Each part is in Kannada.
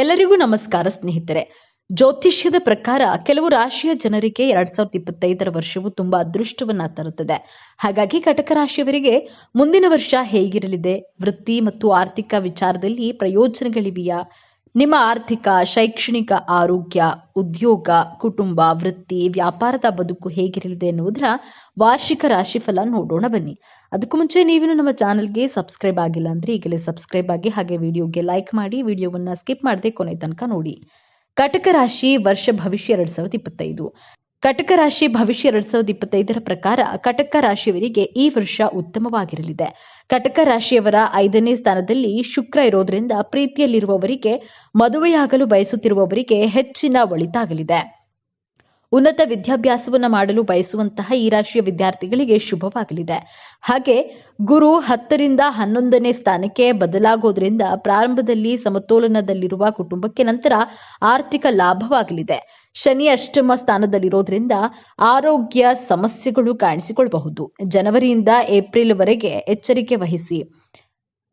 ಎಲ್ಲರಿಗೂ ನಮಸ್ಕಾರ ಸ್ನೇಹಿತರೆ. ಜ್ಯೋತಿಷ್ಯದ ಪ್ರಕಾರ ಕೆಲವು ರಾಶಿಯ ಜನರಿಗೆ ಎರಡ್ ಸಾವಿರದ ಇಪ್ಪತ್ತೈದರ ವರ್ಷವು ತುಂಬಾ ಅದೃಷ್ಟವನ್ನ ತರುತ್ತದೆ. ಹಾಗಾಗಿ ಕಟಕ ರಾಶಿಯವರಿಗೆ ಮುಂದಿನ ವರ್ಷ ಹೇಗಿರಲಿದೆ? ವೃತ್ತಿ ಮತ್ತು ಆರ್ಥಿಕ ವಿಚಾರದಲ್ಲಿ ಪ್ರಯೋಜನಗಳಿವೆಯಾ? ನಿಮ್ಮ ಆರ್ಥಿಕ, ಶೈಕ್ಷಣಿಕ, ಆರೋಗ್ಯ, ಉದ್ಯೋಗ, ಕುಟುಂಬ, ವೃತ್ತಿ, ವ್ಯಾಪಾರದ ಬದುಕು ಹೇಗಿರಲಿದೆ ಎನ್ನುವುದರ ವಾರ್ಷಿಕ ರಾಶಿಫಲ ನೋಡೋಣ ಬನ್ನಿ. ಅದಕ್ಕೂ ಮುಂಚೆ ನೀವೇನು ನಮ್ಮ ಚಾನಲ್ಗೆ ಸಬ್ಸ್ಕ್ರೈಬ್ ಆಗಿಲ್ಲ ಅಂದ್ರೆ ಈಗಲೇ ಸಬ್ಸ್ಕ್ರೈಬ್ ಆಗಿ ಹಾಗೆ ವಿಡಿಯೋಗೆ ಲೈಕ್ ಮಾಡಿ, ವಿಡಿಯೋವನ್ನ ಸ್ಕಿಪ್ ಮಾಡದೆ ಕೊನೆ ತನಕ ನೋಡಿ. ಕಟಕ ರಾಶಿ ವರ್ಷ ಭವಿಷ್ಯ ಎರಡ್ ಸಾವಿರದ ಇಪ್ಪತ್ತೈದು. ಕಟಕ ರಾಶಿ ಭವಿಷ್ಯ ಎರಡ್ ಸಾವಿರದ ಇಪ್ಪತ್ತೈದರ ಪ್ರಕಾರ ಕಟಕ ರಾಶಿಯವರಿಗೆ ಈ ವರ್ಷ ಉತ್ತಮವಾಗಿರಲಿದೆ. ಕಟಕ ರಾಶಿಯವರ ಐದನೇ ಸ್ಥಾನದಲ್ಲಿ ಶುಕ್ರ ಇರೋದ್ರಿಂದ ಪ್ರೀತಿಯಲ್ಲಿರುವವರಿಗೆ, ಮದುವೆಯಾಗಲು ಬಯಸುತ್ತಿರುವವರಿಗೆ ಹೆಚ್ಚಿನ ಒಳಿತಾಗಲಿದೆ. ಉನ್ನತ ವಿದ್ಯಾಭ್ಯಾಸವನ್ನು ಮಾಡಲು ಬಯಸುವಂತಹ ಈ ರಾಶಿಯ ವಿದ್ಯಾರ್ಥಿಗಳಿಗೆ ಶುಭವಾಗಲಿದೆ. ಹಾಗೆ ಗುರು ಹತ್ತರಿಂದ ಹನ್ನೊಂದನೇ ಸ್ಥಾನಕ್ಕೆ ಬದಲಾಗೋದ್ರಿಂದ ಪ್ರಾರಂಭದಲ್ಲಿ ಸಮತೋಲನದಲ್ಲಿರುವ ಕುಟುಂಬಕ್ಕೆ ನಂತರ ಆರ್ಥಿಕ ಲಾಭವಾಗಲಿದೆ. ಶನಿ ಅಷ್ಟಮ ಸ್ಥಾನದಲ್ಲಿರೋದ್ರಿಂದ ಆರೋಗ್ಯ ಸಮಸ್ಯೆಗಳು ಕಾಣಿಸಿಕೊಳ್ಳಬಹುದು. ಜನವರಿಯಿಂದ ಏಪ್ರಿಲ್ವರೆಗೆ ಎಚ್ಚರಿಕೆ ವಹಿಸಿ.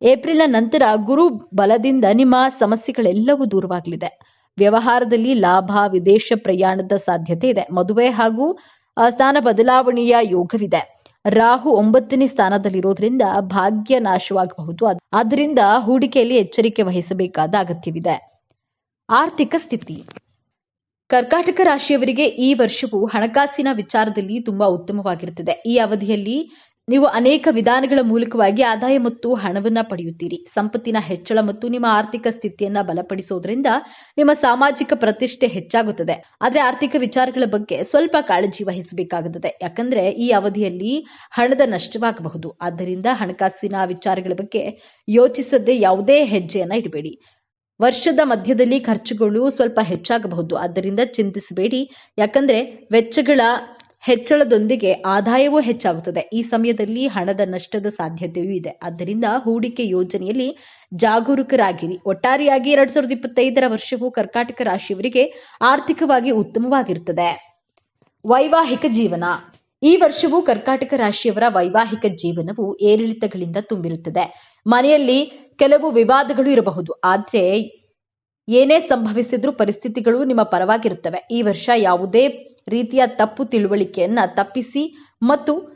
ಏಪ್ರಿಲ್ನ ನಂತರ ಗುರು ಬಲದಿಂದ ನಿಮ್ಮ ಸಮಸ್ಯೆಗಳೆಲ್ಲವೂ ದೂರವಾಗಲಿದೆ. ವ್ಯವಹಾರದಲ್ಲಿ ಲಾಭ, ವಿದೇಶ ಪ್ರಯಾಣದ ಸಾಧ್ಯತೆ ಇದೆ. ಮದುವೆ ಹಾಗೂ ಸ್ಥಾನ ಬದಲಾವಣೆಯ ಯೋಗವಿದೆ. ರಾಹು ಒಂಬತ್ತನೇ ಸ್ಥಾನದಲ್ಲಿರೋದ್ರಿಂದ ಭಾಗ್ಯ ನಾಶವಾಗಬಹುದು. ಆದ್ದರಿಂದ ಹೂಡಿಕೆಯಲ್ಲಿ ಎಚ್ಚರಿಕೆ ವಹಿಸಬೇಕಾದ ಅಗತ್ಯವಿದೆ. ಆರ್ಥಿಕ ಸ್ಥಿತಿ. ಕರ್ಕಾಟಕ ರಾಶಿಯವರಿಗೆ ಈ ವರ್ಷವು ಹಣಕಾಸಿನ ವಿಚಾರದಲ್ಲಿ ತುಂಬಾ ಉತ್ತಮವಾಗಿರುತ್ತದೆ. ಈ ಅವಧಿಯಲ್ಲಿ ನೀವು ಅನೇಕ ವಿಧಾನಗಳ ಮೂಲಕವಾಗಿ ಆದಾಯ ಮತ್ತು ಹಣವನ್ನ ಪಡೆಯುತ್ತೀರಿ. ಸಂಪತ್ತಿನ ಹೆಚ್ಚಳ ಮತ್ತು ನಿಮ್ಮ ಆರ್ಥಿಕ ಸ್ಥಿತಿಯನ್ನ ಬಲಪಡಿಸೋದ್ರಿಂದ ನಿಮ್ಮ ಸಾಮಾಜಿಕ ಪ್ರತಿಷ್ಠೆ ಹೆಚ್ಚಾಗುತ್ತದೆ. ಆದ್ರೆ ಆರ್ಥಿಕ ವಿಚಾರಗಳ ಬಗ್ಗೆ ಸ್ವಲ್ಪ ಕಾಳಜಿ ವಹಿಸಬೇಕಾಗುತ್ತದೆ. ಯಾಕಂದ್ರೆ ಈ ಅವಧಿಯಲ್ಲಿ ಹಣದ ನಷ್ಟವಾಗಬಹುದು. ಆದ್ದರಿಂದ ಹಣಕಾಸಿನ ವಿಚಾರಗಳ ಬಗ್ಗೆ ಯೋಚಿಸದೆ ಯಾವುದೇ ಹೆಜ್ಜೆಯನ್ನ ಇಡಬೇಡಿ. ವರ್ಷದ ಮಧ್ಯದಲ್ಲಿ ಖರ್ಚುಗಳು ಸ್ವಲ್ಪ ಹೆಚ್ಚಾಗಬಹುದು. ಆದ್ದರಿಂದ ಚಿಂತಿಸಬೇಡಿ. ಯಾಕಂದ್ರೆ ವೆಚ್ಚಗಳ ಹೆಚ್ಚಳದೊಂದಿಗೆ ಆದಾಯವೂ ಹೆಚ್ಚಾಗುತ್ತದೆ. ಈ ಸಮಯದಲ್ಲಿ ಹಣದ ನಷ್ಟದ ಸಾಧ್ಯತೆಯೂ ಇದೆ. ಆದ್ದರಿಂದ ಹೂಡಿಕೆ ಯೋಜನೆಯಲ್ಲಿ ಜಾಗರೂಕರಾಗಿರಿ. ಒಟ್ಟಾರೆಯಾಗಿ ಎರಡ್ ಸಾವಿರದ ಇಪ್ಪತ್ತೈದರ ವರ್ಷವು ಕರ್ಕಾಟಕ ರಾಶಿಯವರಿಗೆ ಆರ್ಥಿಕವಾಗಿ ಉತ್ತಮವಾಗಿರುತ್ತದೆ. ವೈವಾಹಿಕ ಜೀವನ. ಈ ವರ್ಷವು ಕರ್ಕಾಟಕ ರಾಶಿಯವರ ವೈವಾಹಿಕ ಜೀವನವು ಏರಿಳಿತಗಳಿಂದ ತುಂಬಿರುತ್ತದೆ. ಮನೆಯಲ್ಲಿ ಕೆಲವು ವಿವಾದಗಳು ಇರಬಹುದು. ಆದ್ರೆ ಏನೇ ಸಂಭವಿಸಿದ್ರೂ ಪರಿಸ್ಥಿತಿಗಳು ನಿಮ್ಮ ಪರವಾಗಿರುತ್ತವೆ. ಈ ವರ್ಷ ಯಾವುದೇ ರೀತಿಯ ತಪ್ಪು ತಿಳುವಳಿಕೆಯನ್ನ ತಪ್ಪಿಸಿ ಮತ್ತು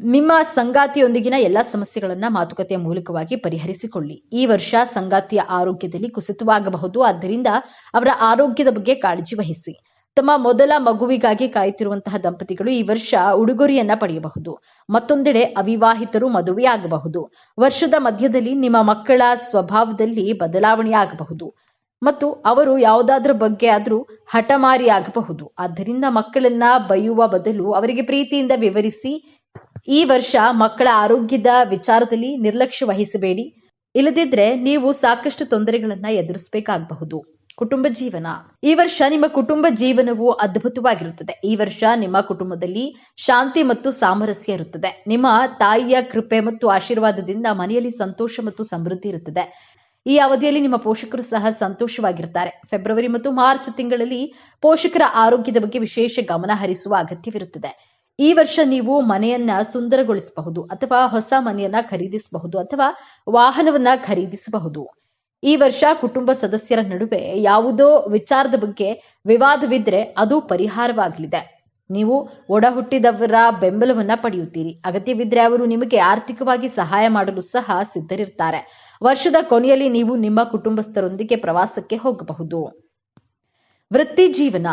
ನಿಮ್ಮ ಸಂಗಾತಿಯೊಂದಿಗಿನ ಎಲ್ಲ ಸಮಸ್ಯೆಗಳನ್ನ ಮಾತುಕತೆಯ ಮೂಲಕವಾಗಿ ಪರಿಹರಿಸಿಕೊಳ್ಳಿ. ಈ ವರ್ಷ ಸಂಗಾತಿಯ ಆರೋಗ್ಯದಲ್ಲಿ ಕುಸಿತವಾಗಬಹುದು. ಆದ್ದರಿಂದ ಅವರ ಆರೋಗ್ಯದ ಬಗ್ಗೆ ಕಾಳಜಿ ವಹಿಸಿ. ತಮ್ಮ ಮೊದಲ ಮಗುವಿಗಾಗಿ ಕಾಯುತ್ತಿರುವಂತಹ ದಂಪತಿಗಳು ಈ ವರ್ಷ ಉಡುಗೊರೆಯನ್ನ ಪಡೆಯಬಹುದು. ಮತ್ತೊಂದೆಡೆ ಅವಿವಾಹಿತರು ಮದುವೆಯಾಗಬಹುದು. ವರ್ಷದ ಮಧ್ಯದಲ್ಲಿ ನಿಮ್ಮ ಮಕ್ಕಳ ಸ್ವಭಾವದಲ್ಲಿ ಬದಲಾವಣೆಯಾಗಬಹುದು. ಮತ್ತು ಅವರು ಯಾವುದಾದ್ರ ಬಗ್ಗೆ ಆದ್ರೂ ಹಠಮಾರಿಯಾಗಬಹುದು ಆದ್ದರಿಂದ ಮಕ್ಕಳನ್ನ ಬೈಯುವ ಬದಲು ಅವರಿಗೆ ಪ್ರೀತಿಯಿಂದ ವಿವರಿಸಿ, ಈ ವರ್ಷ ಮಕ್ಕಳ ಆರೋಗ್ಯದ ವಿಚಾರದಲ್ಲಿ ನಿರ್ಲಕ್ಷ್ಯ ವಹಿಸಬೇಡಿ. ಇಲ್ಲದಿದ್ರೆ ನೀವು ಸಾಕಷ್ಟು ತೊಂದರೆಗಳನ್ನ ಎದುರಿಸಬೇಕಾಗಬಹುದು. ಕುಟುಂಬ ಜೀವನ. ಈ ವರ್ಷ ನಿಮ್ಮ ಕುಟುಂಬ ಜೀವನವು ಅದ್ಭುತವಾಗಿರುತ್ತದೆ. ಈ ವರ್ಷ ನಿಮ್ಮ ಕುಟುಂಬದಲ್ಲಿ ಶಾಂತಿ ಮತ್ತು ಸಾಮರಸ್ಯ ಇರುತ್ತದೆ. ನಿಮ್ಮ ತಾಯಿಯ ಕೃಪೆ ಮತ್ತು ಆಶೀರ್ವಾದದಿಂದ ಮನೆಯಲ್ಲಿ ಸಂತೋಷ ಮತ್ತು ಸಮೃದ್ಧಿ ಇರುತ್ತದೆ. ಈ ಅವಧಿಯಲ್ಲಿ ನಿಮ್ಮ ಪೋಷಕರು ಸಹ ಸಂತೋಷವಾಗಿರ್ತಾರೆ. ಫೆಬ್ರವರಿ ಮತ್ತು ಮಾರ್ಚ್ ತಿಂಗಳಲ್ಲಿ ಪೋಷಕರ ಆರೋಗ್ಯದ ಬಗ್ಗೆ ವಿಶೇಷ ಗಮನ ಹರಿಸುವ ಅಗತ್ಯವಿರುತ್ತದೆ. ಈ ವರ್ಷ ನೀವು ಮನೆಯನ್ನ ಸುಂದರಗೊಳಿಸಬಹುದು ಅಥವಾ ಹೊಸ ಮನೆಯನ್ನ ಖರೀದಿಸಬಹುದು ಅಥವಾ ವಾಹನವನ್ನ ಖರೀದಿಸಬಹುದು. ಈ ವರ್ಷ ಕುಟುಂಬ ಸದಸ್ಯರ ನಡುವೆ ಯಾವುದೋ ವಿಚಾರದ ಬಗ್ಗೆ ವಿವಾದವಿದ್ರೆ ಅದು ಪರಿಹಾರವಾಗಲಿದೆ. ನೀವು ಒಡ ಹುಟ್ಟಿದವರ ಬೆಂಬಲವನ್ನ ಪಡೆಯುತ್ತೀರಿ. ಅಗತ್ಯವಿದ್ರೆ ಅವರು ನಿಮಗೆ ಆರ್ಥಿಕವಾಗಿ ಸಹಾಯ ಮಾಡಲು ಸಹ ಸಿದ್ಧರಿರ್ತಾರೆ. ವರ್ಷದ ಕೊನೆಯಲ್ಲಿ ನೀವು ನಿಮ್ಮ ಕುಟುಂಬಸ್ಥರೊಂದಿಗೆ ಪ್ರವಾಸಕ್ಕೆ ಹೋಗಬಹುದು. ವೃತ್ತಿ ಜೀವನ.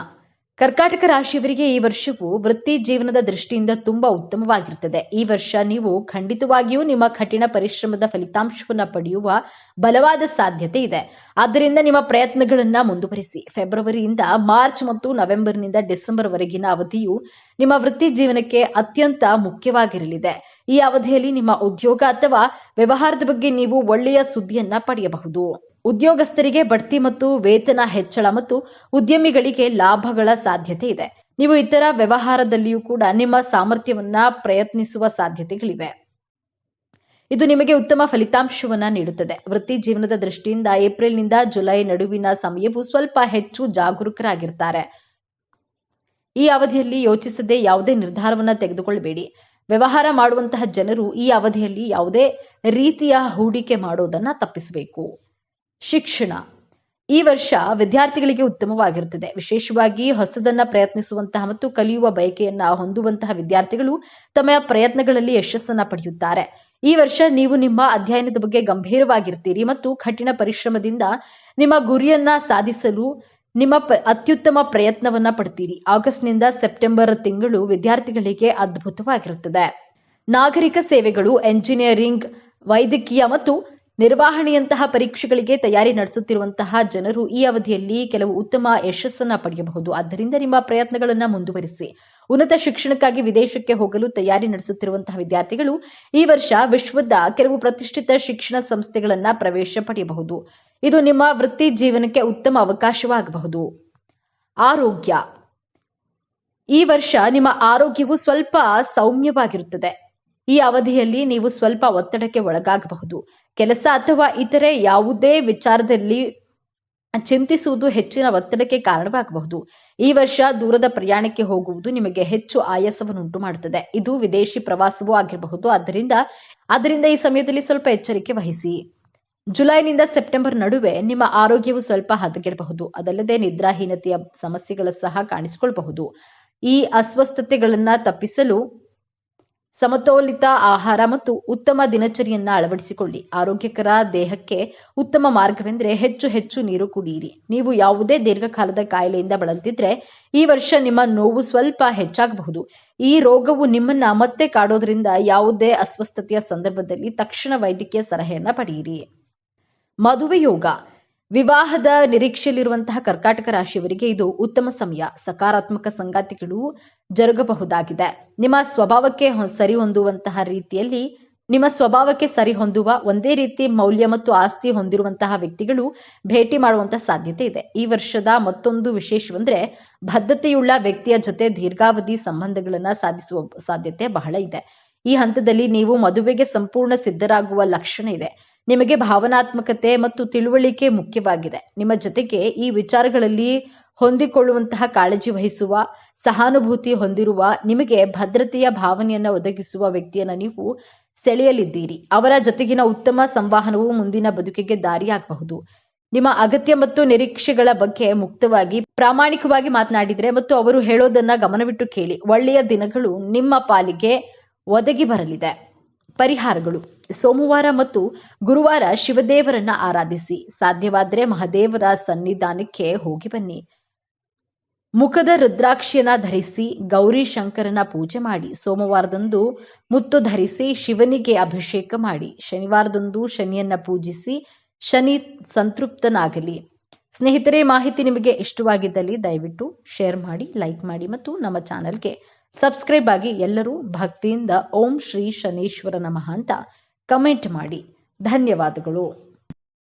ಕರ್ಕಾಟಕ ರಾಶಿಯವರಿಗೆ ಈ ವರ್ಷವು ವೃತ್ತಿ ಜೀವನದ ದೃಷ್ಟಿಯಿಂದ ತುಂಬಾ ಉತ್ತಮವಾಗಿರುತ್ತದೆ. ಈ ವರ್ಷ ನೀವು ಖಂಡಿತವಾಗಿಯೂ ನಿಮ್ಮ ಕಠಿಣ ಪರಿಶ್ರಮದ ಫಲಿತಾಂಶವನ್ನು ಪಡೆಯುವ ಬಲವಾದ ಸಾಧ್ಯತೆ ಇದೆ. ಆದ್ದರಿಂದ ನಿಮ್ಮ ಪ್ರಯತ್ನಗಳನ್ನ ಮುಂದುವರಿಸಿ. ಫೆಬ್ರವರಿಯಿಂದ ಮಾರ್ಚ್ ಮತ್ತು ನವೆಂಬರ್ನಿಂದ ಡಿಸೆಂಬರ್ ವರೆಗಿನ ಅವಧಿಯು ನಿಮ್ಮ ವೃತ್ತಿ ಜೀವನಕ್ಕೆ ಅತ್ಯಂತ ಮುಖ್ಯವಾಗಿರಲಿದೆ. ಈ ಅವಧಿಯಲ್ಲಿ ನಿಮ್ಮ ಉದ್ಯೋಗ ಅಥವಾ ವ್ಯವಹಾರದ ಬಗ್ಗೆ ನೀವು ಒಳ್ಳೆಯ ಸುದ್ದಿಯನ್ನ ಪಡೆಯಬಹುದು. ಉದ್ಯೋಗಸ್ಥರಿಗೆ ಬಡ್ತಿ ಮತ್ತು ವೇತನ ಹೆಚ್ಚಳ ಮತ್ತು ಉದ್ಯಮಿಗಳಿಗೆ ಲಾಭಗಳ ಸಾಧ್ಯತೆ ಇದೆ. ನೀವು ಇತರ ವ್ಯವಹಾರದಲ್ಲಿಯೂ ಕೂಡ ನಿಮ್ಮ ಸಾಮರ್ಥ್ಯವನ್ನ ಪ್ರಯತ್ನಿಸುವ ಸಾಧ್ಯತೆಗಳಿವೆ. ಇದು ನಿಮಗೆ ಉತ್ತಮ ಫಲಿತಾಂಶವನ್ನ ನೀಡುತ್ತದೆ. ವೃತ್ತಿ ಜೀವನದ ದೃಷ್ಟಿಯಿಂದ ಏಪ್ರಿಲ್ನಿಂದ ಜುಲೈ ನಡುವಿನ ಸಮಯವು ಸ್ವಲ್ಪ ಹೆಚ್ಚು ಜಾಗರೂಕರಾಗಿರ್ತಾರೆ. ಈ ಅವಧಿಯಲ್ಲಿ ಯೋಚಿಸದೆ ಯಾವುದೇ ನಿರ್ಧಾರವನ್ನ ತೆಗೆದುಕೊಳ್ಳಬೇಡಿ ವ್ಯವಹಾರ ಮಾಡುವಂತಹ ಜನರು ಈ ಅವಧಿಯಲ್ಲಿ ಯಾವುದೇ ರೀತಿಯ ಹೂಡಿಕೆ ಮಾಡೋದನ್ನ ತಪ್ಪಿಸಬೇಕು. ಶಿಕ್ಷಣ. ಈ ವರ್ಷ ವಿದ್ಯಾರ್ಥಿಗಳಿಗೆ ಉತ್ತಮವಾಗಿರುತ್ತದೆ. ವಿಶೇಷವಾಗಿ ಹೊಸದನ್ನ ಪ್ರಯತ್ನಿಸುವಂತಹ ಮತ್ತು ಕಲಿಯುವ ಬಯಕೆಯನ್ನ ಹೊಂದುವಂತಹ ವಿದ್ಯಾರ್ಥಿಗಳು ತಮ್ಮ ಪ್ರಯತ್ನಗಳಲ್ಲಿ ಯಶಸ್ಸನ್ನ ಪಡೆಯುತ್ತಾರೆ. ಈ ವರ್ಷ ನೀವು ನಿಮ್ಮ ಅಧ್ಯಯನದ ಬಗ್ಗೆ ಗಂಭೀರವಾಗಿರ್ತೀರಿ ಮತ್ತು ಕಠಿಣ ಪರಿಶ್ರಮದಿಂದ ನಿಮ್ಮ ಗುರಿಯನ್ನ ಸಾಧಿಸಲು ನಿಮ್ಮ ಅತ್ಯುತ್ತಮ ಪ್ರಯತ್ನವನ್ನ ಪಡ್ತೀರಿ. ಆಗಸ್ಟ್ನಿಂದ ಸೆಪ್ಟೆಂಬರ್ ತಿಂಗಳು ವಿದ್ಯಾರ್ಥಿಗಳಿಗೆ ಅದ್ಭುತವಾಗಿರುತ್ತದೆ. ನಾಗರಿಕ ಸೇವೆಗಳು, ಎಂಜಿನಿಯರಿಂಗ್, ವೈದ್ಯಕೀಯ ಮತ್ತು ನಿರ್ವಹಣೆಯಂತಹ ಪರೀಕ್ಷೆಗಳಿಗೆ ತಯಾರಿ ನಡೆಸುತ್ತಿರುವಂತಹ ಜನರು ಈ ಅವಧಿಯಲ್ಲಿ ಕೆಲವು ಉತ್ತಮ ಯಶಸ್ಸನ್ನ ಪಡೆಯಬಹುದು. ಆದ್ದರಿಂದ ನಿಮ್ಮ ಪ್ರಯತ್ನಗಳನ್ನ ಮುಂದುವರಿಸಿ. ಉನ್ನತ ಶಿಕ್ಷಣಕ್ಕಾಗಿ ವಿದೇಶಕ್ಕೆ ಹೋಗಲು ತಯಾರಿ ನಡೆಸುತ್ತಿರುವಂತಹ ವಿದ್ಯಾರ್ಥಿಗಳು ಈ ವರ್ಷ ವಿಶ್ವದ ಕೆಲವು ಪ್ರತಿಷ್ಠಿತ ಶಿಕ್ಷಣ ಸಂಸ್ಥೆಗಳನ್ನ ಪ್ರವೇಶ ಪಡೆಯಬಹುದು. ಇದು ನಿಮ್ಮ ವೃತ್ತಿ ಜೀವನಕ್ಕೆ ಉತ್ತಮ ಅವಕಾಶವಾಗಬಹುದು. ಆರೋಗ್ಯ. ಈ ವರ್ಷ ನಿಮ್ಮ ಆರೋಗ್ಯವು ಸ್ವಲ್ಪ ಸೌಮ್ಯವಾಗಿರುತ್ತದೆ. ಈ ಅವಧಿಯಲ್ಲಿ ನೀವು ಸ್ವಲ್ಪ ಒತ್ತಡಕ್ಕೆ ಒಳಗಾಗಬಹುದು. ಕೆಲಸ ಅಥವಾ ಇತರೆ ಯಾವುದೇ ವಿಚಾರದಲ್ಲಿ ಚಿಂತಿಸುವುದು ಹೆಚ್ಚಿನ ಒತ್ತಡಕ್ಕೆ ಕಾರಣವಾಗಬಹುದು. ಈ ವರ್ಷ ದೂರದ ಪ್ರಯಾಣಕ್ಕೆ ಹೋಗುವುದು ನಿಮಗೆ ಹೆಚ್ಚು ಆಯಾಸವನ್ನುಂಟು ಮಾಡುತ್ತದೆ. ಇದು ವಿದೇಶಿ ಪ್ರವಾಸವೂ ಆಗಿರಬಹುದು. ಆದ್ದರಿಂದ ಆದ್ದರಿಂದ ಈ ಸಮಯದಲ್ಲಿ ಸ್ವಲ್ಪ ಎಚ್ಚರಿಕೆ ವಹಿಸಿ. ಜುಲೈನಿಂದ ಸೆಪ್ಟೆಂಬರ್ ನಡುವೆ ನಿಮ್ಮ ಆರೋಗ್ಯವು ಸ್ವಲ್ಪ ಹದಗೆಡಬಹುದು. ಅದಲ್ಲದೆ ನಿದ್ರಾಹೀನತೆಯ ಸಮಸ್ಯೆಗಳ ಸಹ ಕಾಣಿಸಿಕೊಳ್ಳಬಹುದು ಈ ಅಸ್ವಸ್ಥತೆಗಳನ್ನ ತಪ್ಪಿಸಲು ಸಮತೋಲಿತ ಆಹಾರ ಮತ್ತು ಉತ್ತಮ ದಿನಚರಿಯನ್ನ ಅಳವಡಿಸಿಕೊಳ್ಳಿ. ಆರೋಗ್ಯಕರ ದೇಹಕ್ಕೆ ಉತ್ತಮ ಮಾರ್ಗವೆಂದರೆ ಹೆಚ್ಚು ಹೆಚ್ಚು ನೀರು ಕುಡಿಯಿರಿ. ನೀವು ಯಾವುದೇ ದೀರ್ಘಕಾಲದ ಕಾಯಿಲೆಯಿಂದ ಬಳಲ್ತಿದ್ರೆ ಈ ವರ್ಷ ನಿಮ್ಮ ನೋವು ಸ್ವಲ್ಪ ಹೆಚ್ಚಾಗಬಹುದು. ಈ ರೋಗವು ನಿಮ್ಮನ್ನ ಮತ್ತೆ ಕಾಡೋದ್ರಿಂದ ಯಾವುದೇ ಅಸ್ವಸ್ಥತೆಯ ಸಂದರ್ಭದಲ್ಲಿ ತಕ್ಷಣ ವೈದ್ಯಕೀಯ ಸಲಹೆಯನ್ನ ಪಡೆಯಿರಿ. ಮದುವೆ ಯೋಗ. ವಿವಾಹದ ನಿರೀಕ್ಷೆಯಲ್ಲಿರುವಂತಹ ಕರ್ಕಾಟಕ ರಾಶಿಯವರಿಗೆ ಇದು ಉತ್ತಮ ಸಮಯ. ಸಕಾರಾತ್ಮಕ ಸಂಗಾತಿಗಳು ಜರುಗಬಹುದಾಗಿದೆ. ನಿಮ್ಮ ಸ್ವಭಾವಕ್ಕೆ ಸರಿ ಹೊಂದುವಂತಹ ರೀತಿಯಲ್ಲಿ, ನಿಮ್ಮ ಸ್ವಭಾವಕ್ಕೆ ಸರಿ ಹೊಂದುವ ಒಂದೇ ರೀತಿ ಮೌಲ್ಯ ಮತ್ತು ಆಸ್ತಿ ಹೊಂದಿರುವಂತಹ ವ್ಯಕ್ತಿಗಳು ಭೇಟಿ ಮಾಡುವಂತಹ ಸಾಧ್ಯತೆ ಇದೆ. ಈ ವರ್ಷದ ಮತ್ತೊಂದು ವಿಶೇಷವೆಂದ್ರೆ ಬದ್ಧತೆಯುಳ್ಳ ವ್ಯಕ್ತಿಯ ಜೊತೆ ದೀರ್ಘಾವಧಿ ಸಂಬಂಧಗಳನ್ನ ಸಾಧಿಸುವ ಸಾಧ್ಯತೆ ಬಹಳ ಇದೆ. ಈ ಹಂತದಲ್ಲಿ ನೀವು ಮದುವೆಗೆ ಸಂಪೂರ್ಣ ಸಿದ್ಧರಾಗುವ ಲಕ್ಷಣ ಇದೆ. ನಿಮಗೆ ಭಾವನಾತ್ಮಕತೆ ಮತ್ತು ತಿಳುವಳಿಕೆ ಮುಖ್ಯವಾಗಿದೆ. ನಿಮ್ಮ ಜೊತೆಗೆ ಈ ವಿಚಾರಗಳಲ್ಲಿ ಹೊಂದಿಕೊಳ್ಳುವಂತಹ ಕಾಳಜಿ ವಹಿಸುವ, ಸಹಾನುಭೂತಿ ಹೊಂದಿರುವ, ನಿಮಗೆ ಭದ್ರತೆಯ ಭಾವನೆಯನ್ನ ಒದಗಿಸುವ ವ್ಯಕ್ತಿಯನ್ನ ನೀವು ಸೆಳೆಯಲಿದ್ದೀರಿ. ಅವರ ಜೊತೆಗಿನ ಉತ್ತಮ ಸಂವಹನವು ಮುಂದಿನ ಬದುಕಿಗೆ ದಾರಿಯಾಗಬಹುದು. ನಿಮ್ಮ ಅಗತ್ಯ ಮತ್ತು ನಿರೀಕ್ಷೆಗಳ ಬಗ್ಗೆ ಮುಕ್ತವಾಗಿ, ಪ್ರಾಮಾಣಿಕವಾಗಿ ಮಾತನಾಡಿದರೆ ಮತ್ತು ಅವರು ಹೇಳೋದನ್ನ ಗಮನವಿಟ್ಟು ಕೇಳಿ, ಒಳ್ಳೆಯ ದಿನಗಳು ನಿಮ್ಮ ಪಾಲಿಗೆ ಒದಗಿ ಬರಲಿದೆ. ಪರಿಹಾರಗಳು. ಸೋಮವಾರ ಮತ್ತು ಗುರುವಾರ ಶಿವದೇವರನ್ನ ಆರಾಧಿಸಿ. ಸಾಧ್ಯವಾದರೆ ಮಹದೇವರ ಸನ್ನಿಧಾನಕ್ಕೆ ಹೋಗಿ ಬನ್ನಿ. ಮುಖದ ರುದ್ರಾಕ್ಷಿಯನ್ನ ಧರಿಸಿ, ಗೌರಿ ಶಂಕರನ ಪೂಜೆ ಮಾಡಿ. ಸೋಮವಾರದಂದು ಮುತ್ತು ಧರಿಸಿ, ಶಿವನಿಗೆ ಅಭಿಷೇಕ ಮಾಡಿ. ಶನಿವಾರದಂದು ಶನಿಯನ್ನ ಪೂಜಿಸಿ, ಶನಿ ಸಂತೃಪ್ತನಾಗಲಿ. ಸ್ನೇಹಿತರೆ, ಮಾಹಿತಿ ನಿಮಗೆ ಇಷ್ಟವಾಗಿದ್ದಲ್ಲಿ ದಯವಿಟ್ಟು ಶೇರ್ ಮಾಡಿ, ಲೈಕ್ ಮಾಡಿ ಮತ್ತು ನಮ್ಮ ಚಾನೆಲ್ಗೆ ಸಬ್ಸ್ಕ್ರೈಬ್ ಆಗಿ ಎಲ್ಲರೂ ಭಕ್ತಿಯಿಂದ ಓಂ ಶ್ರೀ ಶನೀಶ್ವರ ನಮಃ ಅಂತ ಕಮೆಂಟ್ ಮಾಡಿ. ಧನ್ಯವಾದಗಳು.